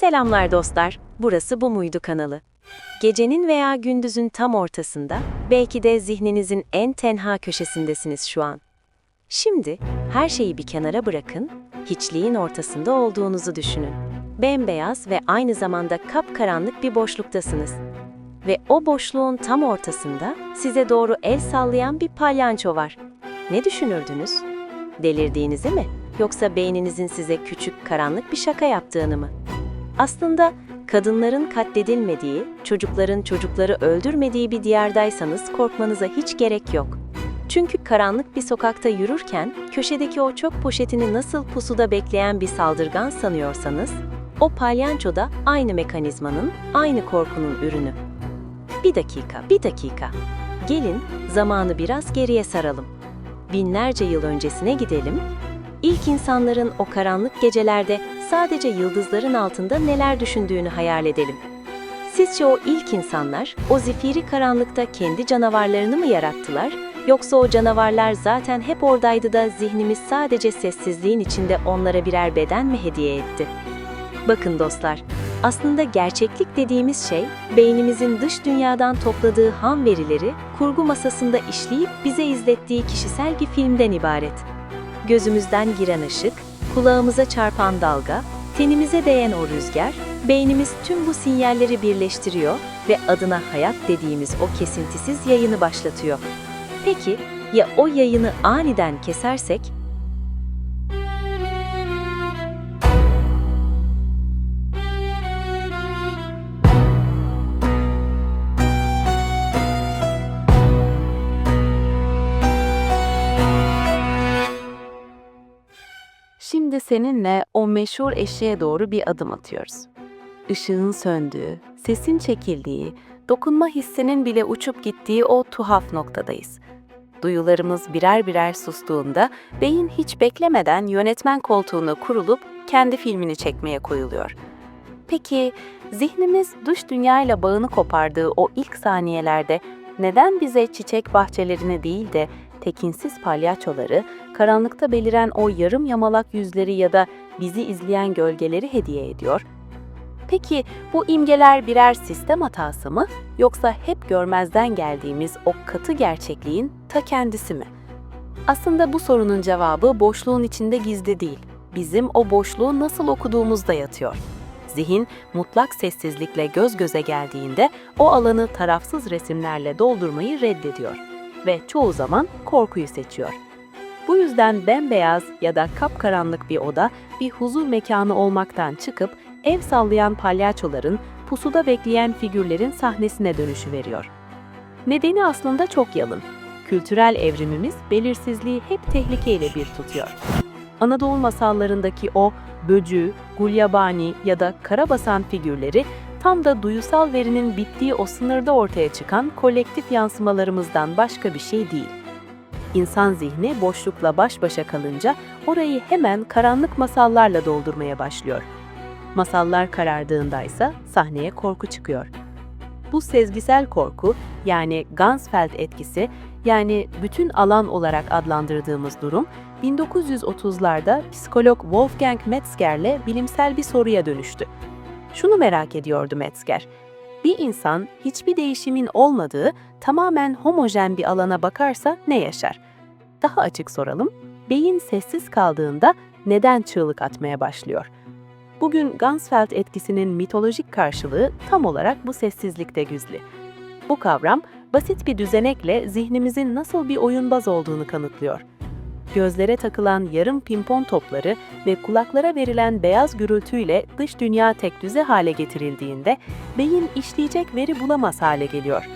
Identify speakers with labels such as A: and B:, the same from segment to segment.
A: Selamlar dostlar, burası Bu Muydu kanalı. Gecenin veya gündüzün tam ortasında, belki de zihninizin en tenha köşesindesiniz şu an. Şimdi her şeyi bir kenara bırakın, hiçliğin ortasında olduğunuzu düşünün. Bembeyaz ve aynı zamanda kapkaranlık bir boşluktasınız. Ve o boşluğun tam ortasında size doğru el sallayan bir palyanço var. Ne düşünürdünüz? Delirdiğinizi mi? Yoksa beyninizin size küçük, karanlık bir şaka yaptığını mı? Aslında kadınların katledilmediği, çocukların çocukları öldürmediği bir diyardaysanız korkmanıza hiç gerek yok. Çünkü karanlık bir sokakta yürürken köşedeki o çöp poşetini nasıl pusuda bekleyen bir saldırgan sanıyorsanız, o palyanço da aynı mekanizmanın, aynı korkunun ürünü. Bir dakika, bir dakika. Gelin zamanı biraz geriye saralım. Binlerce yıl öncesine gidelim. İlk insanların o karanlık gecelerde sadece yıldızların altında neler düşündüğünü hayal edelim. Sizce o ilk insanlar o zifiri karanlıkta kendi canavarlarını mı yarattılar? Yoksa o canavarlar zaten hep oradaydı da zihnimiz sadece sessizliğin içinde onlara birer beden mi hediye etti? Bakın dostlar, aslında gerçeklik dediğimiz şey, beynimizin dış dünyadan topladığı ham verileri kurgu masasında işleyip bize izlettiği kişisel bir filmden ibaret. Gözümüzden giren ışık, kulağımıza çarpan dalga, tenimize değen o rüzgar, beynimiz tüm bu sinyalleri birleştiriyor ve adına hayat dediğimiz o kesintisiz yayını başlatıyor. Peki ya o yayını aniden kesersek?
B: Seninle o meşhur eşeğe doğru bir adım atıyoruz. Işığın söndüğü, sesin çekildiği, dokunma hissinin bile uçup gittiği o tuhaf noktadayız. Duyularımız birer birer sustuğunda beyin hiç beklemeden yönetmen koltuğuna kurulup kendi filmini çekmeye koyuluyor. Peki zihnimiz dış dünyayla bağını kopardığı o ilk saniyelerde neden bize çiçek bahçelerini değil de tekinsiz palyaçoları, karanlıkta beliren o yarım yamalak yüzleri ya da bizi izleyen gölgeleri hediye ediyor? Peki bu imgeler birer sistem hatası mı yoksa hep görmezden geldiğimiz o katı gerçekliğin ta kendisi mi? Aslında bu sorunun cevabı boşluğun içinde gizli değil. Bizim o boşluğu nasıl okuduğumuzda yatıyor. Zihin mutlak sessizlikle göz göze geldiğinde o alanı tarafsız resimlerle doldurmayı reddediyor ve çoğu zaman korkuyu seçiyor. Bu yüzden bembeyaz ya da kapkaranlık bir oda bir huzur mekanı olmaktan çıkıp ev sallayan palyaçoların, pusuda bekleyen figürlerin sahnesine dönüşü veriyor. Nedeni aslında çok yalın. Kültürel evrimimiz belirsizliği hep tehlikeyle bir tutuyor. Anadolu masallarındaki o böcü, gulyabani ya da karabasan figürleri tam da duyusal verinin bittiği o sınırda ortaya çıkan kolektif yansımalarımızdan başka bir şey değil. İnsan zihni boşlukla baş başa kalınca orayı hemen karanlık masallarla doldurmaya başlıyor. Masallar karardığında ise sahneye korku çıkıyor. Bu sezgisel korku yani Gansfeld etkisi yani bütün alan olarak adlandırdığımız durum 1930'larda psikolog Wolfgang Metzger'le bilimsel bir soruya dönüştü. Şunu merak ediyordu Metzger. Bir insan hiçbir değişimin olmadığı tamamen homojen bir alana bakarsa ne yaşar? Daha açık soralım. Beyin sessiz kaldığında neden çığlık atmaya başlıyor? Bugün Gansfeld etkisinin mitolojik karşılığı tam olarak bu sessizlikte gizli. Bu kavram basit bir düzenekle zihnimizin nasıl bir oyunbaz olduğunu kanıtlıyor. Gözlere takılan yarım pimpon topları ve kulaklara verilen beyaz gürültüyle dış dünya tekdüze hale getirildiğinde beyin işleyecek veri bulamaz hale geliyor.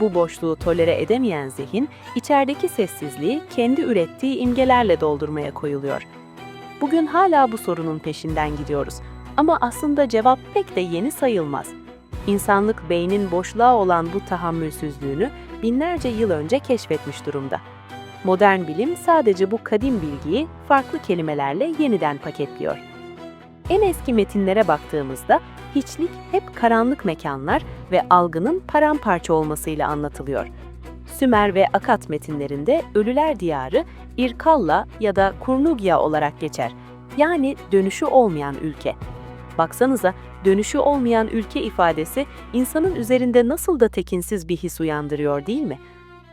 B: Bu boşluğu tolere edemeyen zihin, içerideki sessizliği kendi ürettiği imgelerle doldurmaya koyuluyor. Bugün hala bu sorunun peşinden gidiyoruz ama aslında cevap pek de yeni sayılmaz. İnsanlık beynin boşluğa olan bu tahammülsüzlüğünü binlerce yıl önce keşfetmiş durumda. Modern bilim sadece bu kadim bilgiyi farklı kelimelerle yeniden paketliyor. En eski metinlere baktığımızda hiçlik hep karanlık mekanlar ve algının paramparça olmasıyla anlatılıyor. Sümer ve Akat metinlerinde ölüler diyarı İrkalla ya da Kurnugya olarak geçer. Yani dönüşü olmayan ülke. Baksanıza dönüşü olmayan ülke ifadesi insanın üzerinde nasıl da tekinsiz bir his uyandırıyor değil mi?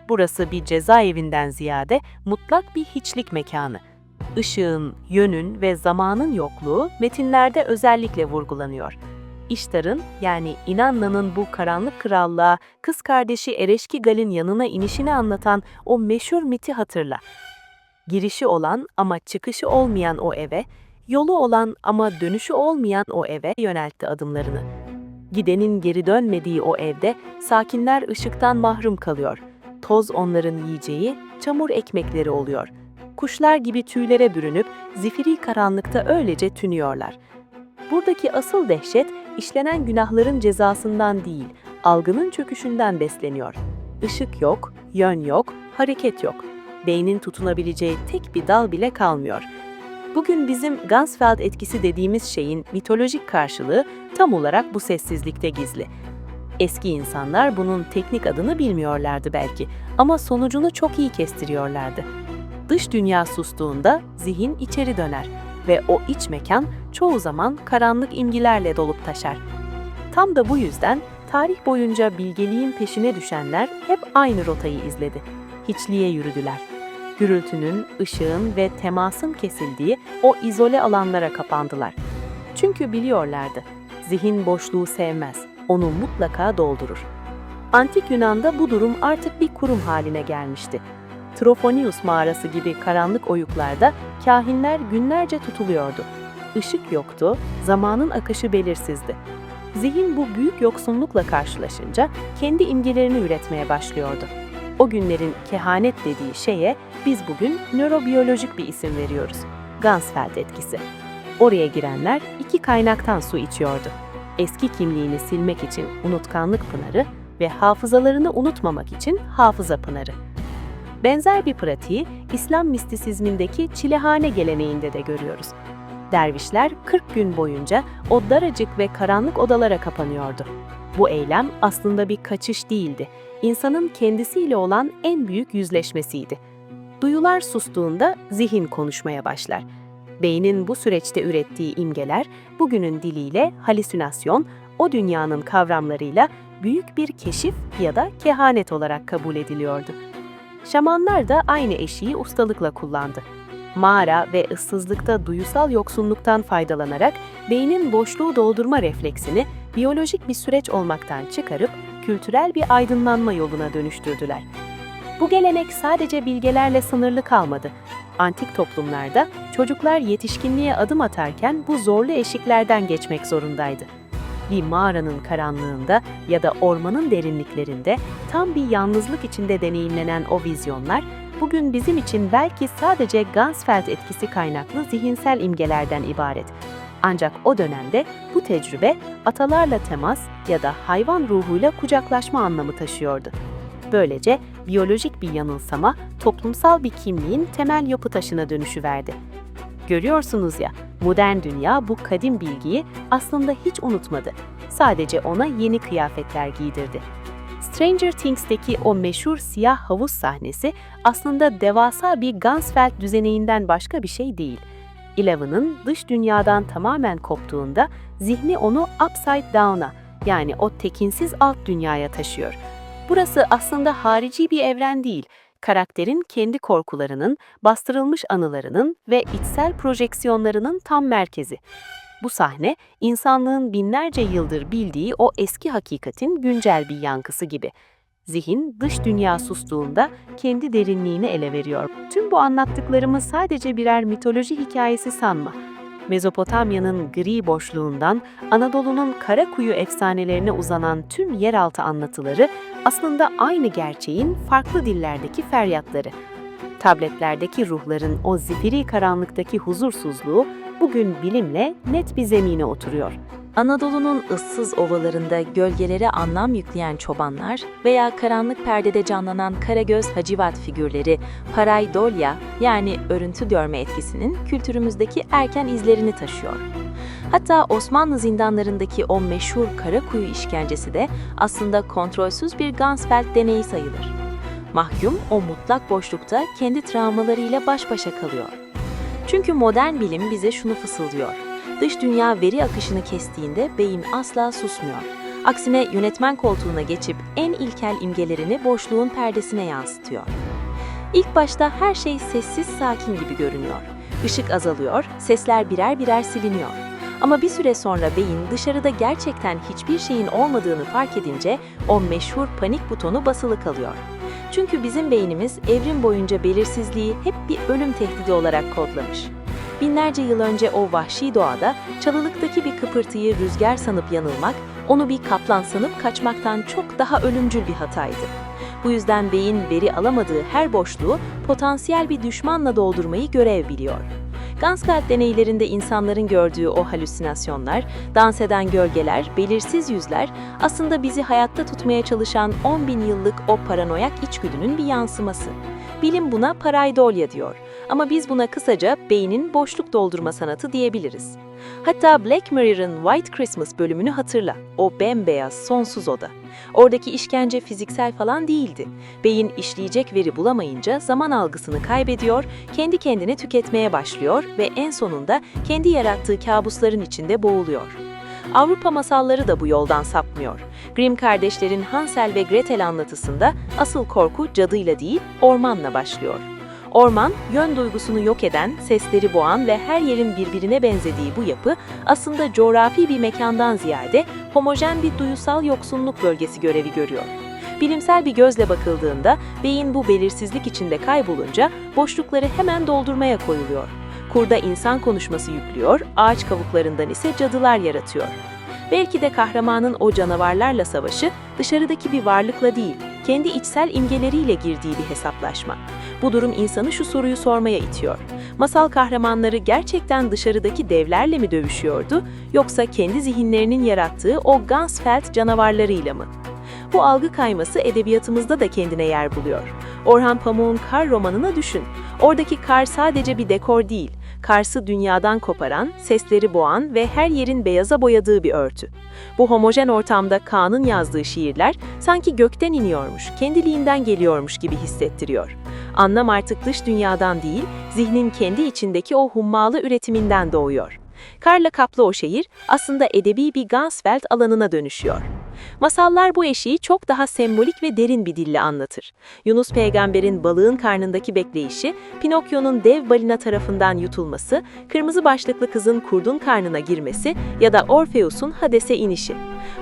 B: Burası bir cezaevinden ziyade mutlak bir hiçlik mekanı. Işığın, yönün ve zamanın yokluğu metinlerde özellikle vurgulanıyor. İştar'ın yani İnanna'nın bu karanlık krallığa kız kardeşi Ereşkigal'in yanına inişini anlatan o meşhur miti hatırla. Girişi olan ama çıkışı olmayan o eve, yolu olan ama dönüşü olmayan o eve yöneltti adımlarını. Gidenin geri dönmediği o evde sakinler ışıktan mahrum kalıyor. Toz onların yiyeceği, çamur ekmekleri oluyor. Kuşlar gibi tüylere bürünüp zifiri karanlıkta öylece tünüyorlar. Buradaki asıl dehşet işlenen günahların cezasından değil, algının çöküşünden besleniyor. Işık yok, yön yok, hareket yok. Beynin tutunabileceği tek bir dal bile kalmıyor. Bugün bizim Gansfeld etkisi dediğimiz şeyin mitolojik karşılığı tam olarak bu sessizlikte gizli. Eski insanlar bunun teknik adını bilmiyorlardı belki ama sonucunu çok iyi kestiriyorlardı. Dış dünya sustuğunda zihin içeri döner ve o iç mekan çoğu zaman karanlık imgilerle dolup taşar. Tam da bu yüzden tarih boyunca bilgeliğin peşine düşenler hep aynı rotayı izledi. Hiçliğe yürüdüler. Gürültünün, ışığın ve temasın kesildiği o izole alanlara kapandılar. Çünkü biliyorlardı, zihin boşluğu sevmez, onu mutlaka doldurur. Antik Yunan'da bu durum artık bir kurum haline gelmişti. Trofonius mağarası gibi karanlık oyuklarda kahinler günlerce tutuluyordu. Işık yoktu, zamanın akışı belirsizdi. Zihin bu büyük yoksunlukla karşılaşınca kendi imgelerini üretmeye başlıyordu. O günlerin kehanet dediği şeye biz bugün nörobiyolojik bir isim veriyoruz. Gansfeld etkisi. Oraya girenler iki kaynaktan su içiyordu. Eski kimliğini silmek için unutkanlık pınarı ve hafızalarını unutmamak için hafıza pınarı. Benzer bir pratiği İslam mistisizmindeki çilehane geleneğinde de görüyoruz. Dervişler 40 gün boyunca o daracık ve karanlık odalara kapanıyordu. Bu eylem aslında bir kaçış değildi, insanın kendisiyle olan en büyük yüzleşmesiydi. Duyular sustuğunda zihin konuşmaya başlar. Beynin bu süreçte ürettiği imgeler bugünün diliyle halüsinasyon, o dünyanın kavramlarıyla büyük bir keşif ya da kehanet olarak kabul ediliyordu. Şamanlar da aynı eşiği ustalıkla kullandı. Mağara ve ıssızlıkta duyusal yoksunluktan faydalanarak beynin boşluğu doldurma refleksini biyolojik bir süreç olmaktan çıkarıp kültürel bir aydınlanma yoluna dönüştürdüler. Bu gelenek sadece bilgelerle sınırlı kalmadı. Antik toplumlarda çocuklar yetişkinliğe adım atarken bu zorlu eşiklerden geçmek zorundaydı. Bir mağaranın karanlığında ya da ormanın derinliklerinde tam bir yalnızlık içinde deneyimlenen o vizyonlar bugün bizim için belki sadece Gansfeld etkisi kaynaklı zihinsel imgelerden ibaret. Ancak o dönemde bu tecrübe atalarla temas ya da hayvan ruhuyla kucaklaşma anlamı taşıyordu. Böylece biyolojik bir yanılsama toplumsal bir kimliğin temel yapı taşına dönüşüverdi. Görüyorsunuz ya, modern dünya bu kadim bilgiyi aslında hiç unutmadı. Sadece ona yeni kıyafetler giydirdi. Stranger Things'teki o meşhur siyah havuz sahnesi aslında devasa bir Gansfeld düzeneğinden başka bir şey değil. Eleven'ın dış dünyadan tamamen koptuğunda zihni onu upside down'a yani o tekinsiz alt dünyaya taşıyor. Burası aslında harici bir evren değil, karakterin kendi korkularının, bastırılmış anılarının ve içsel projeksiyonlarının tam merkezi. Bu sahne, insanlığın binlerce yıldır bildiği o eski hakikatin güncel bir yankısı gibi. Zihin, dış dünya sustuğunda kendi derinliğini ele veriyor. Tüm bu anlattıklarımı sadece birer mitoloji hikayesi sanma. Mezopotamya'nın gri boşluğundan Anadolu'nun kara kuyu efsanelerine uzanan tüm yeraltı anlatıları aslında aynı gerçeğin farklı dillerdeki feryatları. Tabletlerdeki ruhların o zifiri karanlıktaki huzursuzluğu bugün bilimle net bir zemine oturuyor.
C: Anadolu'nun ıssız ovalarında gölgelere anlam yükleyen çobanlar veya karanlık perdede canlanan Karagöz Hacivat figürleri paraydolya yani örüntü görme etkisinin kültürümüzdeki erken izlerini taşıyor. Hatta Osmanlı zindanlarındaki o meşhur Karakuyu işkencesi de aslında kontrolsüz bir Gansfeld deneyi sayılır. Mahkum o mutlak boşlukta kendi travmalarıyla baş başa kalıyor. Çünkü modern bilim bize şunu fısıldıyor. Dış dünya veri akışını kestiğinde beyin asla susmuyor. Aksine yönetmen koltuğuna geçip en ilkel imgelerini boşluğun perdesine yansıtıyor. İlk başta her şey sessiz sakin gibi görünüyor. Işık azalıyor, sesler birer birer siliniyor. Ama bir süre sonra beyin dışarıda gerçekten hiçbir şeyin olmadığını fark edince o meşhur panik butonu basılı kalıyor. Çünkü bizim beynimiz evrim boyunca belirsizliği hep bir ölüm tehdidi olarak kodlamış. Binlerce yıl önce o vahşi doğada çalılıktaki bir kıpırtıyı rüzgar sanıp yanılmak, onu bir kaplan sanıp kaçmaktan çok daha ölümcül bir hataydı. Bu yüzden beyin veri alamadığı her boşluğu potansiyel bir düşmanla doldurmayı görev biliyor. Gansfeld deneylerinde insanların gördüğü o halüsinasyonlar, dans eden gölgeler, belirsiz yüzler aslında bizi hayatta tutmaya çalışan 10 bin yıllık o paranoyak içgüdünün bir yansıması. Bilim buna paraidolya diyor ama biz buna kısaca beynin boşluk doldurma sanatı diyebiliriz. Hatta Black Mirror'ın White Christmas bölümünü hatırla. O bembeyaz, sonsuz oda. Oradaki işkence fiziksel falan değildi. Beyin işleyecek veri bulamayınca zaman algısını kaybediyor, kendi kendini tüketmeye başlıyor ve en sonunda kendi yarattığı kabusların içinde boğuluyor. Avrupa masalları da bu yoldan sapmıyor. Grimm kardeşlerin Hansel ve Gretel anlatısında asıl korku cadıyla değil, ormanla başlıyor. Orman, yön duygusunu yok eden, sesleri boğan ve her yerin birbirine benzediği bu yapı aslında coğrafi bir mekandan ziyade homojen bir duyusal yoksunluk bölgesi görevi görüyor. Bilimsel bir gözle bakıldığında beyin bu belirsizlik içinde kaybolunca boşlukları hemen doldurmaya koyuluyor. Kurda insan konuşması yüklüyor, ağaç kavuklarından ise cadılar yaratıyor. Belki de kahramanın o canavarlarla savaşı dışarıdaki bir varlıkla değil, kendi içsel imgeleriyle girdiği bir hesaplaşma. Bu durum insanı şu soruyu sormaya itiyor. Masal kahramanları gerçekten dışarıdaki devlerle mi dövüşüyordu yoksa kendi zihinlerinin yarattığı o Gansfeld canavarlarıyla mı? Bu algı kayması edebiyatımızda da kendine yer buluyor. Orhan Pamuk'un Kar romanına düşün. Oradaki kar sadece bir dekor değil, Kars'ı dünyadan koparan, sesleri boğan ve her yerin beyaza boyadığı bir örtü. Bu homojen ortamda Kaan'ın yazdığı şiirler sanki gökten iniyormuş, kendiliğinden geliyormuş gibi hissettiriyor. Anlam artık dış dünyadan değil, zihnin kendi içindeki o hummalı üretiminden doğuyor. Karla kaplı o şehir aslında edebi bir Gansfeld alanına dönüşüyor. Masallar bu eşiği çok daha sembolik ve derin bir dille anlatır. Yunus peygamberin balığın karnındaki bekleyişi, Pinokyo'nun dev balina tarafından yutulması, kırmızı başlıklı kızın kurdun karnına girmesi ya da Orpheus'un Hades'e inişi.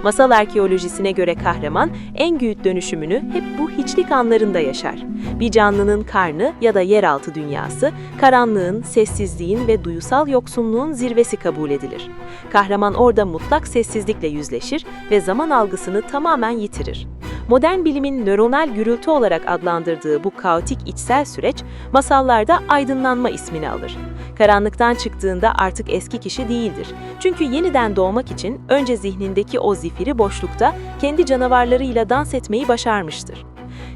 C: Masal arkeolojisine göre kahraman en güğüt dönüşümünü hep bu hiçlik anlarında yaşar. Bir canlının karnı ya da yeraltı dünyası, karanlığın, sessizliğin ve duyusal yoksunluğun zirvesi kabul edilir. Kahraman orada mutlak sessizlikle yüzleşir ve zaman algısını tamamen yitirir. Modern bilimin nöronal gürültü olarak adlandırdığı bu kaotik içsel süreç, masallarda aydınlanma ismini alır. Karanlıktan çıktığında artık eski kişi değildir. Çünkü yeniden doğmak için önce zihnindeki o zifiri boşlukta kendi canavarlarıyla dans etmeyi başarmıştır.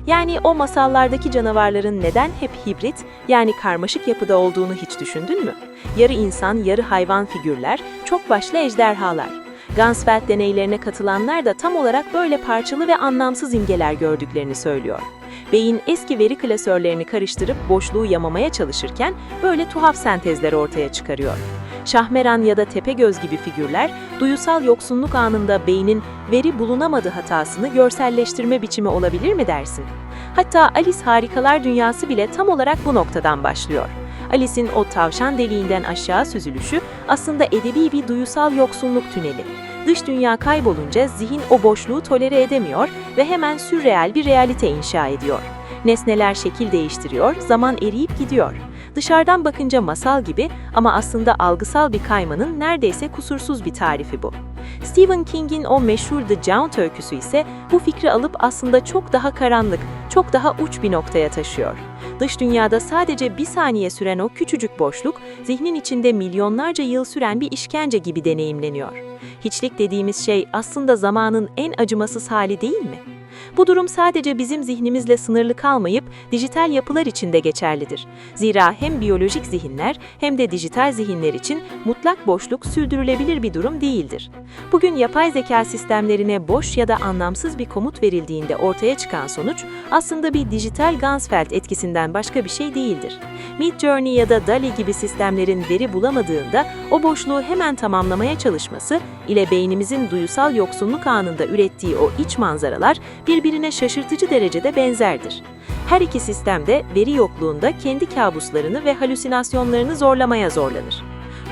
C: Yani o masallardaki canavarların neden hep hibrit, yani karmaşık yapıda olduğunu hiç düşündün mü? Yarı insan, yarı hayvan figürler, çok başlı ejderhalar. Gansfeld deneylerine katılanlar da tam olarak böyle parçalı ve anlamsız imgeler gördüklerini söylüyor. Beyin eski veri klasörlerini karıştırıp boşluğu yamamaya çalışırken böyle tuhaf sentezler ortaya çıkarıyor. Şahmeran ya da Tepegöz gibi figürler, duyusal yoksunluk anında beynin veri bulunamadı hatasını görselleştirme biçimi olabilir mi dersin? Hatta Alice Harikalar Dünyası bile tam olarak bu noktadan başlıyor. Alice'in o tavşan deliğinden aşağı süzülüşü aslında edebi bir duyusal yoksunluk tüneli. Dış dünya kaybolunca zihin o boşluğu tolere edemiyor ve hemen sürreel bir realite inşa ediyor. Nesneler şekil değiştiriyor, zaman eriyip gidiyor. Dışarıdan bakınca masal gibi ama aslında algısal bir kaymanın neredeyse kusursuz bir tarifi bu. Stephen King'in o meşhur The Jaunt öyküsü ise bu fikri alıp aslında çok daha karanlık, çok daha uç bir noktaya taşıyor. Dış dünyada sadece bir saniye süren o küçücük boşluk, zihnin içinde milyonlarca yıl süren bir işkence gibi deneyimleniyor. Hiçlik dediğimiz şey aslında zamanın en acımasız hali değil mi? Bu durum sadece bizim zihnimizle sınırlı kalmayıp dijital yapılar için de geçerlidir. Zira hem biyolojik zihinler hem de dijital zihinler için mutlak boşluk sürdürülebilir bir durum değildir. Bugün yapay zeka sistemlerine boş ya da anlamsız bir komut verildiğinde ortaya çıkan sonuç aslında bir dijital Ganzfeld etkisinden başka bir şey değildir. Midjourney ya da DALL-E gibi sistemlerin veri bulamadığında o boşluğu hemen tamamlamaya çalışması ile beynimizin duyusal yoksunluk anında ürettiği o iç manzaralar birbirine şaşırtıcı derecede benzerdir. Her iki sistem de veri yokluğunda kendi kabuslarını ve halüsinasyonlarını zorlamaya zorlanır.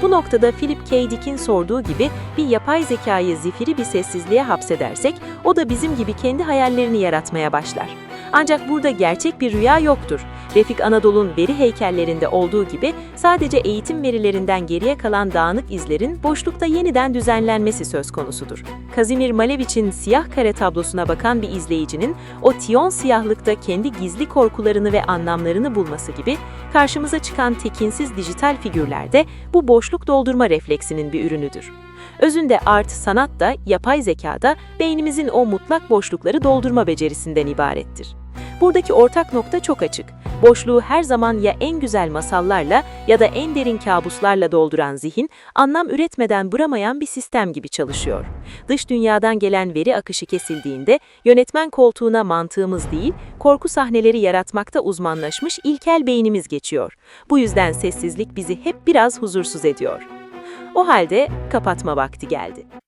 C: Bu noktada Philip K. Dick'in sorduğu gibi bir yapay zekayı zifiri bir sessizliğe hapsedersek o da bizim gibi kendi hayallerini yaratmaya başlar. Ancak burada gerçek bir rüya yoktur. Refik Anadolu'nun veri heykellerinde olduğu gibi sadece eğitim verilerinden geriye kalan dağınık izlerin boşlukta yeniden düzenlenmesi söz konusudur. Kazimir Malevich'in siyah kare tablosuna bakan bir izleyicinin o tiyon siyahlıkta kendi gizli korkularını ve anlamlarını bulması gibi karşımıza çıkan tekinsiz dijital figürlerde bu boşluk doldurma refleksinin bir ürünüdür. Özünde art, sanat da, yapay zekada beynimizin o mutlak boşlukları doldurma becerisinden ibarettir. Buradaki ortak nokta çok açık. Boşluğu her zaman ya en güzel masallarla ya da en derin kabuslarla dolduran zihin, anlam üretmeden bıramayan bir sistem gibi çalışıyor. Dış dünyadan gelen veri akışı kesildiğinde, yönetmen koltuğuna mantığımız değil, korku sahneleri yaratmakta uzmanlaşmış ilkel beynimiz geçiyor. Bu yüzden sessizlik bizi hep biraz huzursuz ediyor. O halde kapatma vakti geldi.